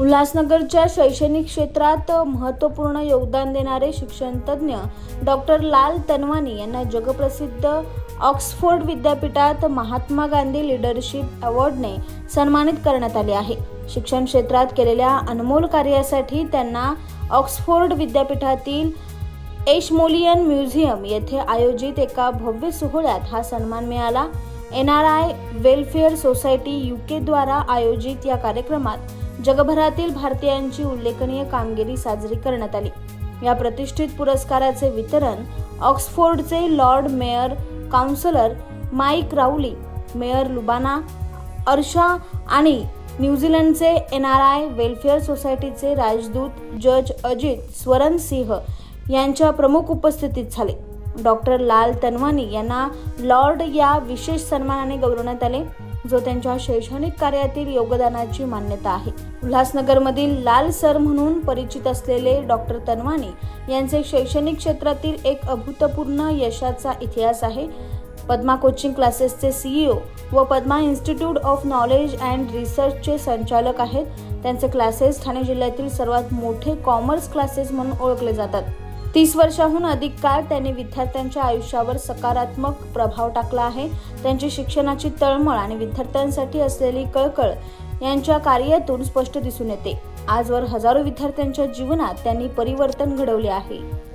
उल्हासनगरच्या शैक्षणिक क्षेत्रात महत्त्वपूर्ण योगदान देणारे शिक्षणतज्ज्ञ डॉक्टर लाल तनवानी यांना जगप्रसिद्ध ऑक्सफोर्ड विद्यापीठात महात्मा गांधी लिडरशिप अवॉर्डने सन्मानित करण्यात आले आहे. शिक्षण क्षेत्रात केलेल्या अनमोल कार्यासाठी त्यांना ऑक्सफोर्ड विद्यापीठातील एशमोलियन म्युझियम येथे आयोजित एका भव्य सोहळ्यात हा सन्मान मिळाला. N R I welfare society U द्वारा आयोजित या कार्यक्रमात जगभरातील भारतीयांची उल्लेखनीय कामगिरी साजरी करण्यात आली. या प्रतिष्ठित पुरस्काराचे वितरण ऑक्सफोर्डचे lord mayor councillor Mike Rowley mayor Lubana Arsha आणि न्यूझीलंडचे एन आर आय वेलफेअर सोसायटीचे राजदूत जज अजित स्वरण सिंह यांच्या प्रमुख उपस्थितीत झाले. डॉक्टर लाल तनवानी यांना लॉर्ड या विशेष सन्मानाने गौरवण्यात आले. जो त्यांच्या शैक्षणिक कार्यातील योगदानाची मान्यता आहे. उल्हासनगरमधील लाल सर म्हणून परिचित असलेले डॉक्टर तनवानी यांचे शैक्षणिक क्षेत्रातील एक अभूतपूर्ण यशाचा इतिहास आहे. पद्मा कोचिंग क्लासेसचे सीईओ व Padma institute of knowledge and रिसर्चचे संचालक आहेत. त्यांचे क्लासेस ठाणे जिल्ह्यातील सर्वात मोठे कॉमर्स क्लासेस म्हणून ओळखले जातात. तीस वर्षाहून अधिक काळ त्यांनी विद्यार्थ्यांच्या आयुष्यावर सकारात्मक प्रभाव टाकला आहे. त्यांची शिक्षणाची तळमळ आणि विद्यार्थ्यांसाठी असलेली कळकळ यांच्या कार्यातून स्पष्ट दिसून येते. आजवर हजारो विद्यार्थ्यांच्या जीवनात त्यांनी परिवर्तन घडवले आहे.